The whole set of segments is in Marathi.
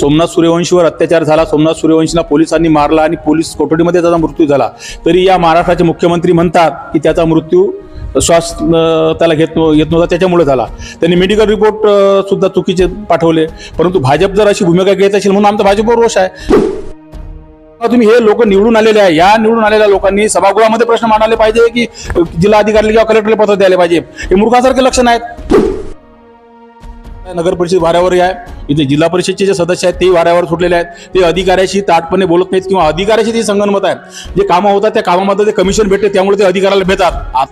सोमनाथ सूर्यवंशीवर अत्याचार झाला. सोमनाथ सूर्यवंशीला पोलिसांनी मारला आणि पोलीस कोठडीमध्ये त्याचा मृत्यू झाला. तरी या महाराष्ट्राचे मुख्यमंत्री म्हणतात की त्याचा मृत्यू श्वास त्याला घेत येत नव्हता त्याच्यामुळे झाला. त्यांनी मेडिकल रिपोर्ट सुद्धा चुकीचे पाठवले. परंतु भाजप जर अशी भूमिका घेत असेल म्हणून आमचा भाजपवर रोष आहे. तुम्ही हे लोक निवडून आलेले आहे. या निवडून आलेल्या लोकांनी सभागृहामध्ये प्रश्न मांडले पाहिजे की जिल्हाधिकारी किंवा कलेक्टरला पत्र द्यायला पाहिजे. हे मूर्खासारखे लक्षण आहेत. नगर परिषद वाऱ्यावर आहे. इथे जिल्हा परिषदचे जे सदस्य आहेत ते वाऱ्यावर सुटलेले आहेत. ते अधिकाऱ्याशी ताटपणे बोलत नाहीत किंवा अधिकाऱ्याशी ते संगनमत आहेत. जे कामं होतात त्या कामामध्ये ते कमिशन भेटते त्यामुळे ते अधिकाऱ्याला भेटतात.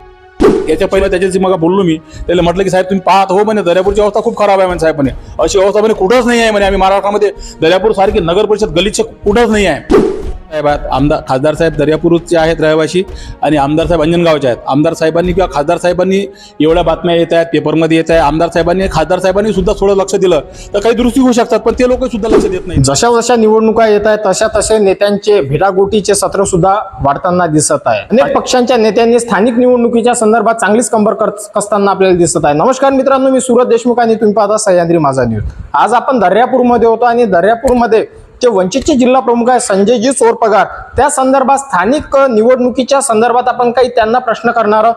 याच्या पहिले त्याच्याशी मग बोललो मी. त्याला म्हटलं की साहेब तुम्ही पाहत हो म्हणे दर्यापूरची अवस्था खूप खराब आहे म्हणे साहेब म्हणे. अशी अवस्था म्हणे कुठंच नाही आहे म्हणे. आम्ही महाराष्ट्रामध्ये दर्यापूर सारखी नगर परिषद गलिच्छ कुठंच नाही आहे. साहेब आहेत. आमदार खासदार साहेब दर्यापूरचे आहेत रहिवासी आणि आमदार साहेब अंजनगावचे आहेत. आमदार साहेबांनी किंवा खासदार साहेबांनी एवढ्या बातम्या येत आहेत पेपरमध्ये येत आहे. आमदार साहेबांनी खासदार साहेबांनी सुद्धा थोडं लक्ष दिलं तर काही दुरुस्ती होऊ शकतात पण ते लोक सुद्धा लक्ष देत नाही जशा जशा निवडणुका येत आहेत तशा तसे नेत्यांचे भिडागोटीचे सत्र सुद्धा वाढताना दिसत आहे. अनेक पक्षांच्या नेत्यांनी स्थानिक निवडणुकीच्या संदर्भात चांगलीच कंबर कसताना आपल्याला दिसत आहे. नमस्कार मित्रांनो मी सुरत देशमुख आणि तुम्ही पाहता सह्याद्री माझा न्यूज आज आपण दर्यापूरमध्ये होतो आणि दर्यापूरमध्ये जे वंचितचे जिल्हा प्रमुख आहे संजयजी चोरपगार त्या संदर्भात स्थानिक निवडणुकीच्या संदर्भात आपण काही त्यांना प्रश्न करणार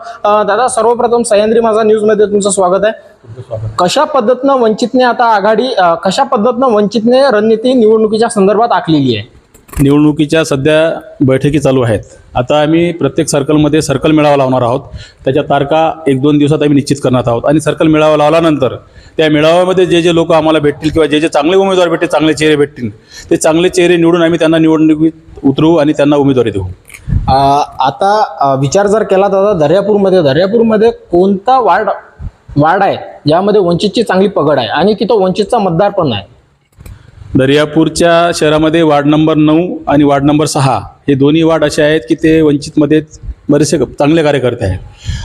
दादा सर्वप्रथम सह्याद्री माझा न्यूजमध्ये तुमचं स्वागत आहे. कशा पद्धतीनं वंचितने आता आघाडी कशा पद्धतीनं वंचितने रणनीती निवडणुकीच्या संदर्भात आखलेली आहे? निवडणुकीच्या सध्या बैठकी चालू आहेत. आता आम्ही प्रत्येक सर्कलमध्ये सर्कल मेळावा लावणार आहोत. त्याच्या तारखा एक दोन दिवसात आम्ही निश्चित करणार आहोत. आणि सर्कल मेळावा लावल्यानंतर त्या मेळाव्यामध्ये जे जे लोक आम्हाला भेटतील किंवा जे जे चांगले उमेदवार भेटतील चांगले चेहरे भेटतील ते चांगले चेहरे निवडून आम्ही त्यांना निवडणुकीत उतरवू आणि त्यांना उमेदवारी देऊ. आता विचार जर केला दादा दर्यापूरमध्ये दर्यापूरमध्ये कोणता वार्ड वार्ड आहे? ज्यामध्ये वंचितची चांगली पगड आहे आणि तिथं वंचितचा मतदार पण आहे दर्यापूरच्या शहरामध्ये वार्ड नंबर नऊ आणि वार्ड नंबर सहा हे दोन्ही वार्ड असे आहेत की ते वंचितमध्ये बरेचसे चांगले कार्यकर्ते आहेत.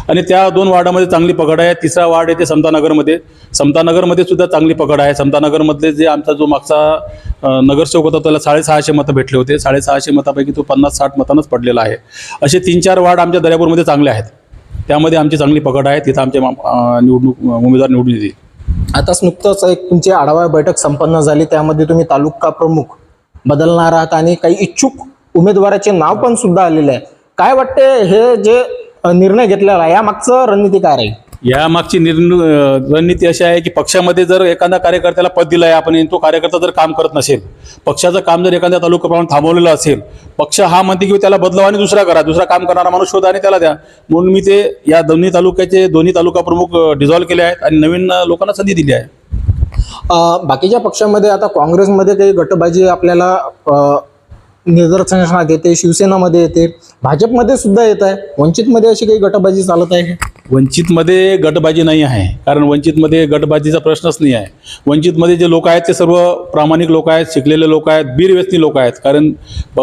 आणि त्या दोन वार्डामध्ये चांगली पकड आहे. तिसरा वार्ड येते समतानगरमध्ये. समतानगरमध्ये सुद्धा चांगली पकड आहे. समतानगरमधले जे आमचा जो मागचा नगरसेवक होता त्याला साडेसहाशे मतं भेटले होते. साडेसहाशे मतापैकी तो पन्नास साठ मतांनाच पडलेला आहे. असे तीन चार वार्ड आमच्या दर्यापूरमध्ये चांगले आहेत. त्यामध्ये आमची चांगली पकड आहे. तिथं आमचे निवडणूक उमेदवार निवडून येतील. आताच नुकतंच एक तुमची आढावा बैठक संपन्न झाली. त्यामध्ये तुम्ही तालुका प्रमुख बदलणार आहात आणि काही इच्छुक उमेदवाराचे नाव पण सुद्धा आलेले आहे. काय वाटते हे जे निर्णय घेतलेला आहे. यामागचं रणनीती काय राहील? या मागची निर्णय रणनीती अशी आहे की पक्षामध्ये जर एखाद्या कार्यकर्त्याला पद दिलं आहे आपण तो कार्यकर्ता जर काम करत नसेल पक्षाचं काम जर एखाद्या तालुक्याप्रमाणे थांबवलेलं असेल पक्ष हा म्हणते की त्याला बदलावा आणि दुसरा करा दुसरा काम करणारा माणूस शोधा आणि त्याला द्या. म्हणून मी ते या दोन्ही तालुक्याचे दोन्ही तालुका प्रमुख डिझॉल्व्ह केले आहेत आणि नवीन लोकांना संधी दिली आहे. बाकीच्या पक्षामध्ये आता काँग्रेसमध्ये काही गटबाजी आपल्याला अ, निदर्शनास येते शिवसेनामध्ये येते. भाजपमध्ये सुद्धा येत आहे. वंचितमध्ये अशी काही गटबाजी चालत आहे का? वंचितमध्ये गटबाजी नाही आहे. कारण वंचितमध्ये गटबाजीचा प्रश्नच नाही आहे. वंचितमध्ये जे लोक आहेत ते सर्व प्रामाणिक लोक आहेत शिकलेले लोक आहेत बीरव्यसनी लोक आहेत. कारण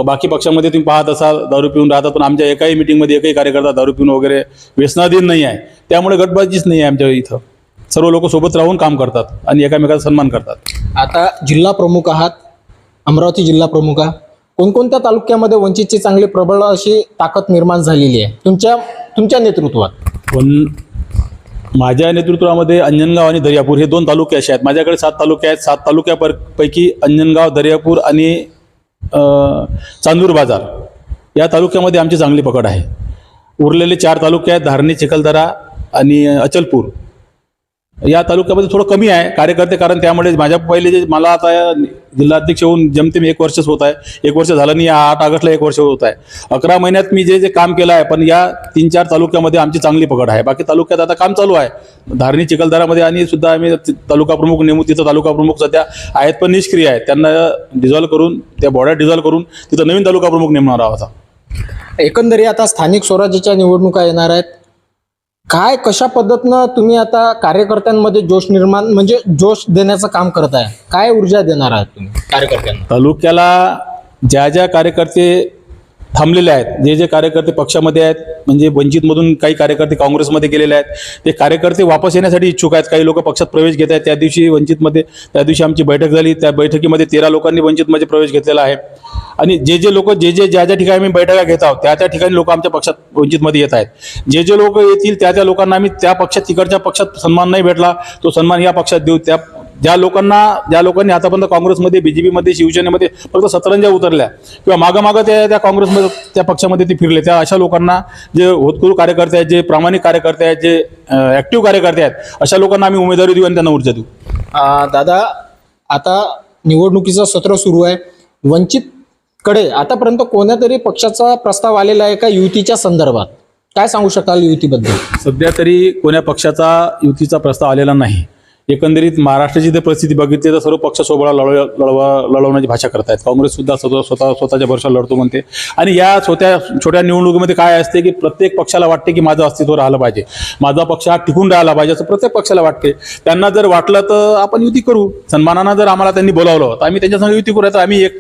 बाकी पक्षामध्ये तुम्ही पाहत असाल दारू पिऊन राहतात पण आमच्या एकाही मिटिंगमध्ये एकही कार्यकर्ता दारू पिऊन वगैरे व्यसनाधीन नाही आहे. त्यामुळे गटबाजीच नाही आहे आमच्या इथं. सर्व लोक सोबत राहून काम करतात आणि एकामेकाचा सन्मान करतात. आता जिल्हा प्रमुख आहात. अमरावती जिल्हा प्रमुख आहात. कोणकोणत्या तालुक्यामध्ये वंचितची चांगली प्रबळ अशी ताकद निर्माण झालेली आहे? तुमच्या तुमच्या नेतृत्वात. पण माझ्या नेतृत्वामध्ये अंजनगाव आणि दर्यापूर हे दोन तालुके असे आहेत. माझ्याकडे सात तालुके आहेत. सात तालुक्यापैकी अंजनगाव दर्यापूर आणि चांदूर बाजार या तालुक्यामध्ये आमची चांगली पकड आहे. उरलेले चार तालुके आहेत. धारणी चिखलदरा आणि अचलपूर. या तालुक्यामध्ये थोडं कमी आहे कार्यकर्ते कारण त्यामुळे माझ्या पहिले जे मला आता जिल्हाध्यक्ष होऊन जमतेम एक वर्षच होत आहे. एक वर्ष झालं नाही या आठ ऑगस्टला एक वर्ष होत आहे. अकरा महिन्यात मी जे जे काम केलं आहे पण या तीन चार तालुक्यामध्ये आमची चांगली पकड आहे. बाकी तालुक्यात आता काम चालू आहे. धारणी चिखलदरामध्ये आणि सुद्धा आम्ही तालुका प्रमुख नेमू तिथं तालुका प्रमुख सध्या आहेत पण निष्क्रिय आहेत. त्यांना डिझॉल्व करून त्या बॉर्डर डिझॉल्व करून तिथं नवीन तालुका प्रमुख नेमणार आहोत एकंदरीत आता स्थानिक स्वराज्याच्या निवडणुका येणार आहेत. काय कशा पद्धतीनं तुम्ही आता कार्यकर्त्यांमध्ये जोश निर्माण म्हणजे जोश देण्याचं काम करत आहे काय ऊर्जा देणार आहात तुम्ही कार्यकर्त्यांना? तालुक्याला ज्या ज्या कार्यकर्ते थांबलेले आहेत. जे जे कार्यकर्ते पक्षामध्ये आहेत म्हणजे वंचितमधून काही कार्यकर्ते काँग्रेसमध्ये गेलेले आहेत ते कार्यकर्ते वापस येण्यासाठी इच्छुक आहेत. काही लोक पक्षात प्रवेश घेत आहेत. त्या दिवशी वंचितमध्ये त्या दिवशी आमची बैठक झाली. त्या बैठकीमध्ये तेरा लोकांनी वंचितमध्ये प्रवेश घेतलेला आहे. आणि जे जे लोक जे जे ज्या ज्या ठिकाणी आम्ही बैठका घेत आहोत त्या त्या ठिकाणी लोक आमच्या पक्षात वंचितमध्ये येत आहेत. जे जे लोक येतील त्या त्या लोकांना आम्ही त्या पक्षात तिकडच्या पक्षात सन्मान नाही भेटला. तो सन्मान या पक्षात देऊ. त्या ज्या लोकांना ज्या लोकांनी आतापर्यंत काँग्रेसमध्ये बीजेपीमध्ये शिवसेनेमध्ये फक्त सतरंजा उतरल्या किंवा मागं मागं त्या त्या काँग्रेसमध्ये त्या पक्षामध्ये ते फिरले त्या अशा लोकांना जे होतकरू कार्यकर्ते आहेत जे प्रामाणिक कार्यकर्ते आहेत जे ॲक्टिव्ह कार्यकर्ते आहेत अशा लोकांना आम्ही उमेदवारी देऊ आणि त्यांना ऊर्जा देऊ. दादा आता निवडणुकीचं सत्र सुरू आहे. वंचित कडे आतापर्यंत कोणत्या तरी पक्षाचा प्रस्ताव आलेला आहे का युतीच्या संदर्भात? काय सांगू शकाल युतीबद्दल? सध्या तरी कोण्या पक्षाचा युतीचा प्रस्ताव आलेला नाही. एकंदरीत महाराष्ट्राची जर परिस्थिती बघितली तर सर्व पक्ष सोबळा लढव लढवा लढवण्याची भाषा करतायत. काँग्रेस सुद्धा स्वतः स्वतः स्वतःच्या भरशा लढतो म्हणते. आणि या छोट्या छोट्या निवडणुकीमध्ये काय असते की प्रत्येक पक्षाला वाटते की माझं अस्तित्व राहिलं पाहिजे. माझा पक्ष हा टिकून राहिला पाहिजे असं प्रत्येक पक्षाला वाटते. त्यांना जर वाटलं तर आपण युती करू. सन्मानानं जर आम्हाला त्यांनी बोलावलं तर आम्ही त्यांच्यासंग युती करू तर आम्ही एक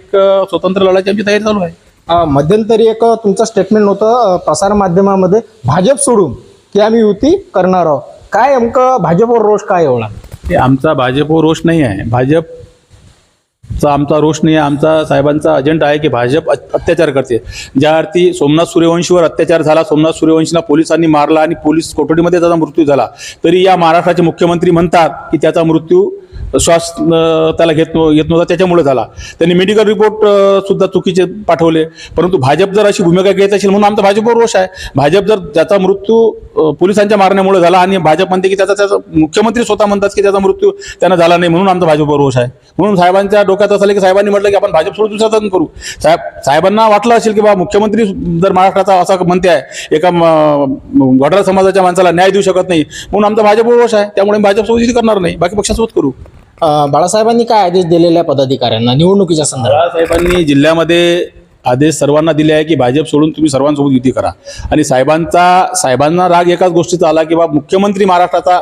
स्वतंत्र लढायची आमची तयारी चालू आहे. मध्यंतरी एक तुमचं स्टेटमेंट होतं प्रसारमाध्यमामध्ये प्रसार माध्यमामध्ये भाजप सोडून की आम्ही युती करणार आहोत. काय नेमकं भाजपवर रोष काय एवढा? ते आमचा भाजपवर रोष नाही आहे. भाजपचा आमचा रोष नाही आहे. आमचा साहेबांचा अजेंडा आहे की भाजप अत्याचार करते. ज्या अर्थी सोमनाथ सूर्यवंशीवर अत्याचार झाला सोमनाथ सूर्यवंशीला पोलिसांनी मारला आणि पोलीस कोठडीमध्ये त्याचा मृत्यू झाला. तरी या महाराष्ट्राचे मुख्यमंत्री म्हणतात की त्याचा मृत्यू श्वास त्याला घेत येत नव्हता त्याच्यामुळे झाला. त्यांनी मेडिकल रिपोर्ट सुद्धा चुकीचे पाठवले. परंतु भाजप जर अशी भूमिका घेत असेल म्हणून आमचा भाजपवर रोष आहे. भाजप जर त्याचा मृत्यू पोलिसांच्या मारण्यामुळे झाला आणि भाजप म्हणते की त्याचा त्याचा मुख्यमंत्री स्वतः म्हणतात की त्याचा मृत्यू त्यांना झाला नाही म्हणून आमचा भाजपवर रोष आहे. म्हणून साहेबांच्या डोक्यात असं की साहेबांनी म्हटलं की आपण भाजप सोडून दुसरा करू. साहेब साहेबांना वाटलं असेल की बा मुख्यमंत्री जर महाराष्ट्राचा असा म्हणते आहे एका म- समाजाच्या माणसाला न्याय देऊ शकत नाही म्हणून आमचा भाजपवर रोष आहे. त्यामुळे भाजप सोबत करणार नाही. बाकी पक्षासोबत करू. अं, बाळासाहेबांनी काय आदेश दिलेले आहे पदाधिकाऱ्यांना निवडणुकीच्या संदर्भात? बाळासाहेबांनी जिल्ह्यामध्ये आदेश सर्वांना दिले आहे की भाजप सोडून तुम्ही सर्वांसोबत युती करा. आणि साहेबांचा साहेबांना राग एकाच गोष्टीचा आला की बा मुख्यमंत्री महाराष्ट्राचा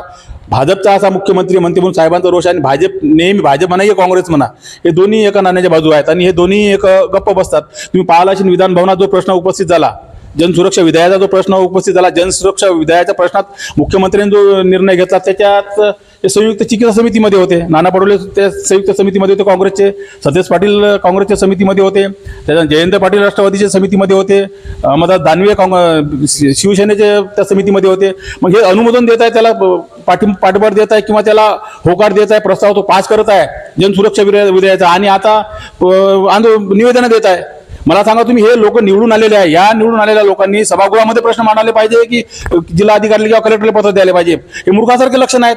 भाजपचा असा मुख्यमंत्री म्हणते म्हणून साहेबांचा रोष आहे आणि भाजप नेहमी भाजप म्हणा की काँग्रेस म्हणा हे दोन्ही एका नाण्याच्या बाजू आहेत आणि हे दोन्ही एक गप्प बसतात. तुम्ही पाहिला असेल विधानभवनात जो प्रश्न उपस्थित झाला जनसुरक्षा विधेयकाचा जो प्रश्न उपस्थित झाला जनसुरक्षा विधेयकाच्या प्रश्नात मुख्यमंत्र्यांनी जो निर्णय घेतला त्याच्यात ते संयुक्त चिकित्सा समितीमध्ये होते. नाना पटोले त्या संयुक्त समितीमध्ये होते काँग्रेसचे. सतेज पाटील काँग्रेसच्या समितीमध्ये होते. त्याच्या जयंत पाटील राष्ट्रवादीच्या समितीमध्ये होते. अहमदास दानवे काँग शि- शिवसेनेचे त्या समितीमध्ये होते. मग हे अनुमोदन देत आहे त्याला पाठी पाठबळ देत आहे किंवा त्याला होकार देत आहे प्रस्ताव तो पास करत आहे. जनसुरक्षा विधेय- विधेयकाचा. आणि आता आंदो निवेदनं देत आहे. मला सांगा तुम्ही हे लोक निवडून आलेले आहे. या निवडून आलेल्या लोकांनी सभागृहामध्ये प्रश्न मांडले पाहिजे की जिल्हाधिकारी किंवा कलेक्टरला पत्र द्यायला पाहिजे? हे मूर्खासारखे लक्षण आहेत.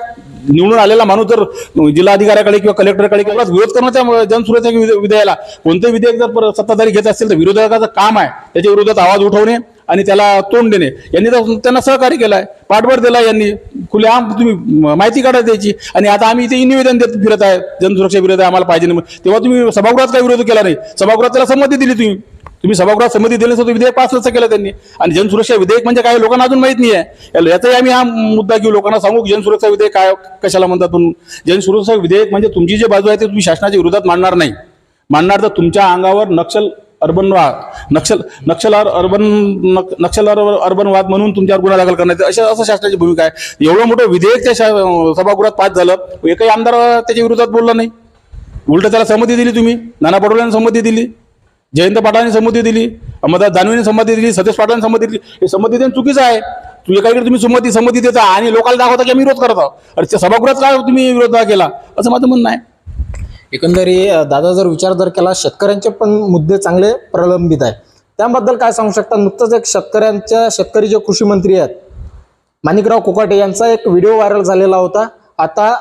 निवडून आलेला माणूस जर जिल्हाधिकाऱ्याकडे किंवा कलेक्टरकडे किंवा विरोध करण्याच्या त्या जनसुरक्षा विधे- विधेयकाला कोणतं विधेयक जर सत्ताधारी घेत असेल तर विरोधकाचं काम आहे. त्याच्या विरोधात आवाज उठवणे आणि त्याला तोंड देणे. यांनी तर त्यांना सहकार्य केलं आहे पाठबळ दिला यांनी. खुलेआम तुम्ही माहिती काढा द्यायची आणि आता आम्ही इथे निवेदन देत फिरत आहे. जनसुरक्षा विरोध आहे आम्हाला पाहिजे तेव्हा तुम्ही सभागृहात काय विरोध केला नाही. सभागृहात त्याला संमती दिली तुम्ही. तुम्ही सभागृहात संमती दिली नसतं विधेयक पास नसतं केलं त्यांनी. आणि जनसुरक्षा विधेयक म्हणजे काय लोकांना अजून माहीत नाही आहे याचाही आम्ही हा मुद्दा घेऊ. लोकांना सांगू की जनसुरक्षा विधेयक काय कशाला म्हणतात म्हणून. जनसुरक्षा विधेयक म्हणजे तुमची जी बाजू आहे ते तुम्ही शासनाच्या विरोधात मांडणार नाही. मांडणार तर तुमच्या अंगावर नक्षल अर्बन वाद नक्षल नक्षल अर्बन नक्षल अर्बनवाद अर्बन वाद म्हणून तुमच्यावर गुन्हा दाखल करण्यात अशा असं शासनाची भूमिका आहे. एवढं मोठं विधेयक त्या शा- सभागृहात पास झालं एकही आमदार त्याच्या विरोधात बोलला नाही. उलट त्याला संमती दिली तुम्ही. नाना पटोलेंनी संमती दिली. जयंत पाटलांनी संमती दिली अहमदास दानवेने संमती दिली सतीश पाटलांनी संमती दिली. हे संमती देणं चुकीचं आहे. तू एकाकडे तुम्ही संमती संमती देता आणि लोकांना दाखवता की आम्ही विरोध करत आहोत. अरे त्या सभागृहात काय तुम्ही विरोध केला? असं माझं म्हणणं आहे. एकंदरी दादा जर विचार जर केला शेतकऱ्यांचे पण मुद्दे चांगले प्रलंबित आहे त्याबद्दल काय सांगू शकता? नुकतंच एक शेतकऱ्यांच्या शेतकरी जे कृषी मंत्री आहेत माणिकराव कोकाटे यांचा एक व्हिडिओ व्हायरल झालेला होता. आता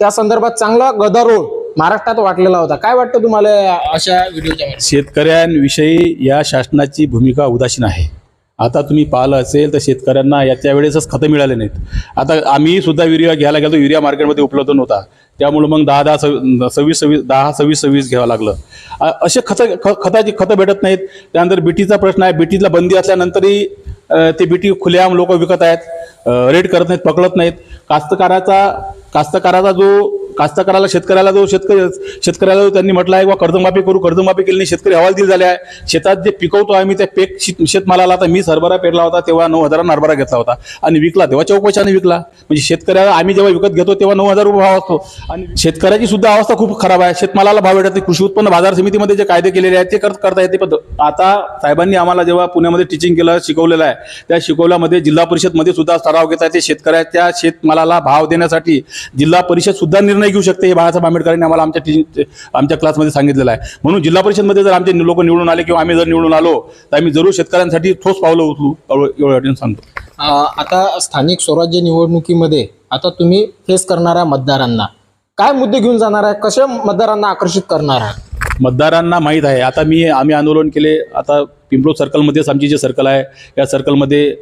त्या संदर्भात चांगला गदारोळ महाराष्ट्रात वाटलेला होता. काय वाटतं तुम्हाला अशा व्हिडिओच्या शेतकऱ्यांविषयी या शासनाची भूमिका उदासीन आहे. आता तुम्ही पाहिलं असेल तर शेतकऱ्यांना याच्या वेळेसच खतं मिळाले नाहीत. आता आम्ही सुद्धा युरिया घ्यायला गेलो युरिया मार्केटमध्ये उपलब्ध नव्हता. त्यामुळे मग दहा दहा सव्वीस सव्वीस सव्वीस दहा सव्वीस सव्वीस घ्यावं लागलं. असे खतं ख- खताची खतं भेटत नाहीत. त्यानंतर बीटीचा प्रश्न आहे. बीटीला बंदी असल्यानंतरही ते बीटी खुलेआम लोक विकत आहेत. रेट करत नाहीत पकडत नाहीत. कास्तकाराचा कास्तकाराचा जो कास्तकाराला शेतकऱ्याला जो शेतकरी शेतकऱ्याला जो त्यांनी म्हटलं आहे किंवा कर्जमाफी करू कर्जमाफी केली नाही शेतकरी हवालदिल झाले आहे. शेतात जे पिकवतो आहे आम्ही त्या पेक शेत शेतमालाला आता मी हरभरा पेरला होता तेव्हा नऊ हजारांना हरभरा घेतला होता. आणि विकला तेव्हा चौकशाने विकला. म्हणजे शेतकऱ्याला आम्ही जेव्हा विकत घेतो तेव्हा नऊ हजार रुपये भाव असतो. आणि शेतकऱ्याची सुद्धा अवस्था खूप खराब आहे. शेतमालाला भाव भेटत कृषी उत्पन्न बाजार समितीमध्ये जे कायदे केलेले आहेत ते करता येते. पण आता साहेबांनी आम्हाला जेव्हा पुण्यामध्ये टीचिंग केलं शिकवलेलं आहे त्या शिकवल्यामध्ये जिल्हा परिषदमध्ये सुद्धा सराव घेत आहे. ते शेतकऱ्याच्या शेतमालाला भाव देण्यासाठी जिल्हा परिषद सुद्धा निर्णय निर्णय घेऊ शकते हे बाळासाहेब आंबेडकरांनी आम्हाला आमच्या टी आमच्या क्लासमध्ये सांगितलेलं आहे. म्हणून जिल्हा परिषदमध्ये जर आमचे लोक निवडून आले किंवा आम्ही जर निवडून आलो तर आम्ही जरूर शेतकऱ्यांसाठी ठोस पावलं उचलू एवढं सांगतो. आता स्थानिक स्वराज्य निवडणुकीमध्ये आता तुम्ही फेस करणाऱ्या मतदारांना काय मुद्दे घेऊन जाणार आहे? कसे मतदारांना आकर्षित करणार आहे? मतदारांना माहीत आहे. आता मी आम्ही आंदोलन केले. आता पिंपळो सर्कलमध्येच आमची जे सर्कल आहे या सर्कलमध्ये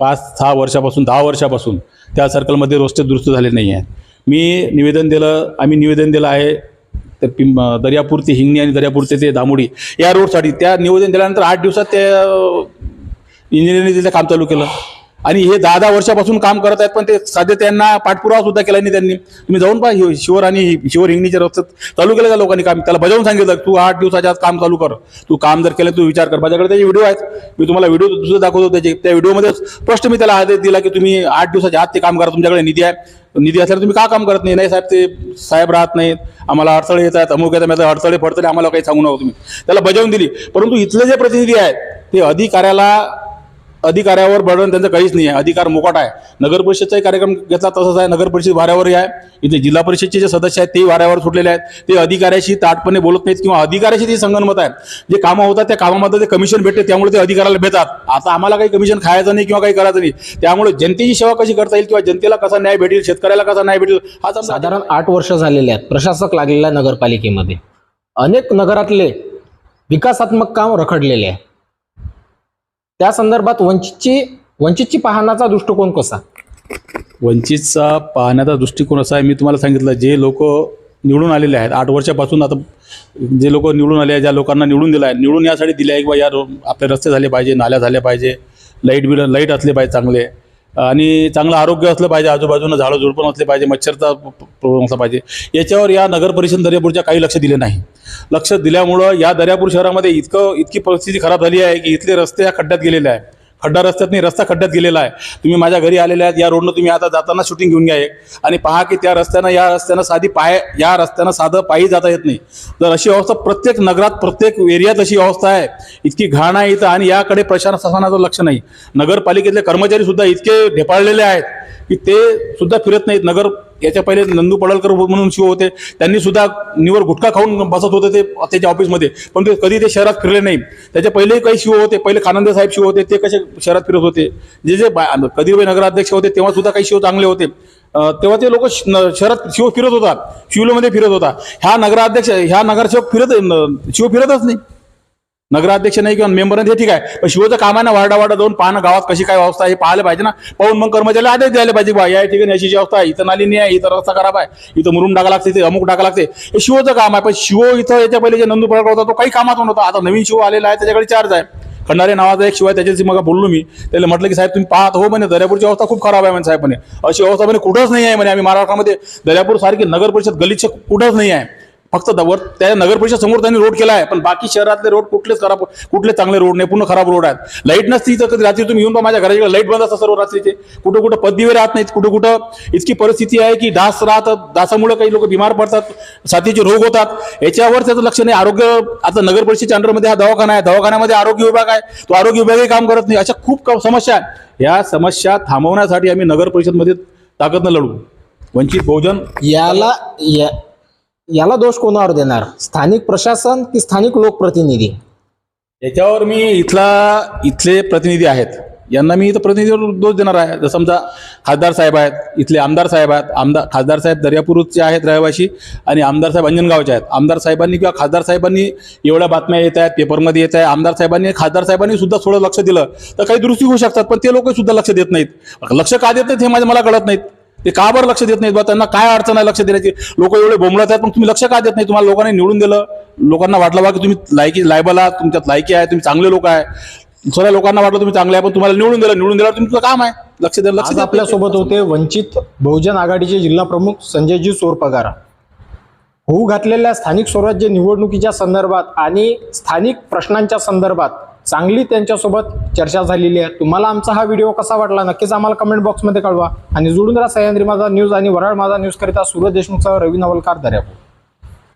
पाच सहा वर्षापासून दहा वर्षापासून त्या सर्कलमध्ये रोस्टर दुरुस्त झाले नाही आहेत मी निवेदन दिलं आम्ही निवेदन दिलं आहे तर पिंब दर्यापूर ते हिंगणी आणि दर्यापूर ते ते दामोडी या रोडसाठी त्या निवेदन दिल्यानंतर आठ दिवसात ते इंजिनिअरिंग काम चालू केलं. आणि हे दहा दहा वर्षापासून काम करत आहेत पण ते साध्य त्यांना पाठपुरावा सुद्धा केला नाही त्यांनी. तुम्ही जाऊन पहा शिवर आणि शिवर हिंगणीच्या रस्त्यात चालू केलं त्या लोकांनी काम. त्याला बजावून सांगितलं तू आठ दिवसाच्या आत काम चालू कर. तू काम जर केलं तू विचार कर. माझ्याकडे त्याचे व्हिडिओ आहेत. मी तुम्हाला व्हिडिओ दुसरं दाखवतो त्याचे. त्या व्हिडिओमध्ये स्पष्ट मी त्याला आदेश दिला की तुम्ही आठ दिवसाच्या आत ते काम करा. तुमच्याकडे निधी आहे. निधी असल्यावर तुम्ही का काम करत नाही? नाही साहेब ते साहेब राहत नाहीत. आम्हाला अडथळे येत आहेत. अमुक येतात माझ्या अडथळे आम्हाला काही सांगू नका तुम्ही. त्याला बजावून दिली. परंतु इथले जे प्रतिनिधी आहेत ते अधिकाऱ्याला अधिकाऱ्यावर बर्डन त्यांचं काहीच नाही आहे. अधिकार मोकाट आहे. नगर परिषदचाही कार्यक्रम घेतला तसंच आहे. नगर परिषद वाऱ्यावरही आहे. इथे जिल्हा परिषदचे जे सदस्य आहेत तेही वाऱ्यावर सुटलेले आहेत. ते अधिकाऱ्याशी ताटपणे बोलत नाहीत किंवा अधिकाऱ्याशी ते संगणमत आहेत. जे कामं होतात त्या कामामध्ये ते कमिशन भेटते त्यामुळे ते अधिकाऱ्याला भेटतात. आता आम्हाला काही कमिशन खायचं नाही किंवा काही करायचं नाही. त्यामुळे जनतेची सेवा कशी करता येईल किंवा जनतेला कसा न्याय भेटेल शेतकऱ्याला कसा न्याय भेटेल हा साधारण आठ वर्ष झालेले आहेत. प्रशासक लागलेला आहे नगरपालिकेमध्ये. अनेक नगरातले विकासात्मक काम रखडलेले आहे. त्या संदर्भात वंचितची वंचितची पाहण्याचा दृष्टिकोन कसा? वंचितचा पाहण्याचा दृष्टिकोन असा आहे मी तुम्हाला सांगितलं जे लोक निवडून आलेले आहेत आठ वर्षापासून आता जे लोक निवडून आले आहेत ज्या लोकांना निवडून दिला आहे निवडून यासाठी दिले आहे किंवा या आपले रस्ते झाले पाहिजे नाल्या झाल्या पाहिजे लाइट बिल लाइट असले पाहिजे चांगले आणि चांगलं आरोग्य असलं पाहिजे आजूबाजूनं झाडं झुडपण असले पाहिजे मच्छरचा प्रॉब्लेम असला पाहिजे याच्यावर या नगर परिषद दर्यापूरच्या काही लक्ष दिले नाही. लक्ष दिल्यामुळं या दर्यापूर शहरामध्ये इतकं इतकी परिस्थिती खराब झाली आहे की इथले रस्ते या खड्ड्यात गेलेले आहे खड्डा रस्त्यात नाही रस्ता खड्ड्यात गेलेला आहे. तुम्ही माझ्या घरी आलेले आहेत या रोडनं तुम्ही आता जाताना शूटिंग घेऊन घ्या एक. आणि पहा की त्या रस्त्यानं या रस्त्यानं साधी पाय या रस्त्यानं साधं पायी जाता येत नाही. तर अशी अवस्था प्रत्येक नगरात प्रत्येक एरियात अशी अवस्था आहे इतकी घाण आहे इथं आणि याकडे प्रशासनाचं लक्ष नाही. नगरपालिकेतले कर्मचारी सुद्धा इतके ढेपाळलेले आहेत. की ते सुद्धा फिरत नाहीत. नगर याच्या पहिले नंदू पडळकर म्हणून शिव होते. त्यांनी सुद्धा निवर गुटखा खाऊन बसत होते ते त्याच्या ऑफिसमध्ये. पण ते कधी ते शहरात फिरले नाही. त्याच्या पहिलेही काही शिव होते. पहिले खानंदे साहेब शिव होते. ते कसे शहरात फिरत होते? जे जे बा- कधीरभाई नगराध्यक्ष होते तेव्हा सुद्धा काही शिव चांगले होते. तेव्हा ते लोक शहरात शिव फिरत होता. शिवलोमध्ये फिरत होता. ह्या नगराध्यक्ष ह्या नगरसेवक फिरत शिव फिरतच नाही. नगराध्यक्ष नाही किंवा मेंबर नाही हे ठीक आहे. पण शिवचं काम आहे ना वारडा वारडा जाऊन पाहणं गावात कशी काय अवस्था आहे हे पाहायला पाहिजे ना. पाहून मग कर्मचारी आदेश द्यायला पाहिजे बा या ठिकाणी अशी जी अवस्था आहे इथं नाली नाही आहे इथं रस्ता खराब आहे इथं मुरुम टाका लागते इथे अमुक टाका लागते. हे शिवचं काम आहे पण शिव इथं याच्या पहिले जे नंदू पडकर होता तो काही कामात नव्हता. आता नवीन शिव आलेला आहे त्याच्याकडे चार्ज आहे. खंडारे नावाचा एक शिवाय त्याच्याशी मग बोललो मी. त्याला म्हटलं की साहेब तुम्ही पाहत हो म्हणे दर्यापूरची अवस्था खूप खराब आहे म्हणे साहेब म्हणे. अशी अवस्था म्हणे कुठंच नाही आहे म्हणे आम्ही महाराष्ट्रामध्ये. दर्यापूर सारखी नगर परिषद गलिच्छ कुठंच नाही आहे. फक्त दवर त्या नगर परिषद समोर त्यांनी रोड केला आहे. पण बाकी शहरातले रोड कुठलेच खराब कुठले चांगले रोड नाही पूर्ण खराब रोड आहेत. लाइट नसती तर कधी रात्री तुम्ही येऊन पहा माझ्या घराच्या लाइट बंद असतात सर्व रात्रीचे. कुठं कुठं पददिवे राहत नाहीत कुठं कुठं इतकी परिस्थिती आहे की डास राहतात डासामुळे काही लोक बिमार पडतात साथीचे रोग होतात. याच्यावर त्याचं लक्ष नाही. आरोग्य आता नगर परिषदेच्या अंडरमध्ये हा दवाखाना आहे. दवाखान्यामध्ये आरोग्य विभाग आहे. तो आरोग्य विभागही काम करत नाही. अशा खूप समस्या आहेत. या समस्या थांबवण्यासाठी आम्ही नगर परिषदमध्ये ताकदनं लढू. वंचित बहुजन याला या- याला दोष कोणावर देणार? स्थानिक प्रशासन की स्थानिक लोकप्रतिनिधी? याच्यावर मी इथला इथले प्रतिनिधी आहेत. यांना मी इथं प्रतिनिधीवर दोष देणार आहे. जसं समजा खासदार साहेब आहेत इथले आमदार साहेब आहेत आमदार खासदार साहेब दर्यापूरचे आहेत रहिवाशी आणि आमदार साहेब अंजनगावचे आहेत. आमदार साहेबांनी किंवा खासदार साहेबांनी एवढ्या बातम्या येत आहेत पेपरमध्ये येत आहे. आमदार साहेबांनी खासदार साहेबांनी सुद्धा थोडं लक्ष दिलं. तर काही दुरुस्ती होऊ शकतात पण ते लोक सुद्धा लक्ष देत नाहीत. लक्ष का देत नाहीत हे माझ्या मला कळत नाहीत. ते का बरं लक्ष देत नाहीत बा? त्यांना काय अडचण आहे लक्ष देण्याची? लोक एवढे बोंबलत आहेत पण तुम्ही लक्ष का देत नाही तुम्हाला लोकांनी निवडून दिलं. लोकांना वाटलं बा की तुम्ही लायकी लायबल आहात तुमच्यात लायकी आहे तुम्ही चांगले लोक आहे. सगळ्या लोकांना वाटलं तुम्ही चांगले आहे पण तुम्हाला निवडून दिलं निवडून दिल्यावर तुमचं काम आहे. लक्ष द्या लक्ष आज देत आपल्या नाही. सोबत होते वंचित बहुजन आघाडीचे जिल्हा प्रमुख संजयजी सोरपगार. होऊ घातलेल्या स्थानिक स्वराज्य निवडणुकीच्या संदर्भात आणि स्थानिक प्रश्नांच्या संदर्भात चांगली त्यांच्यासोबत चर्चा झालेली आहे. तुम्हाला आमचा हा व्हिडिओ कसा वाटला नक्कीच आम्हाला कमेंट बॉक्समध्ये कळवा. आणि जुळून राहा सह्याद्री माझा न्यूज आणि वराळ माझा न्यूज करिता सुरज देशमुखसह रवी नवलकार दर्यापूर.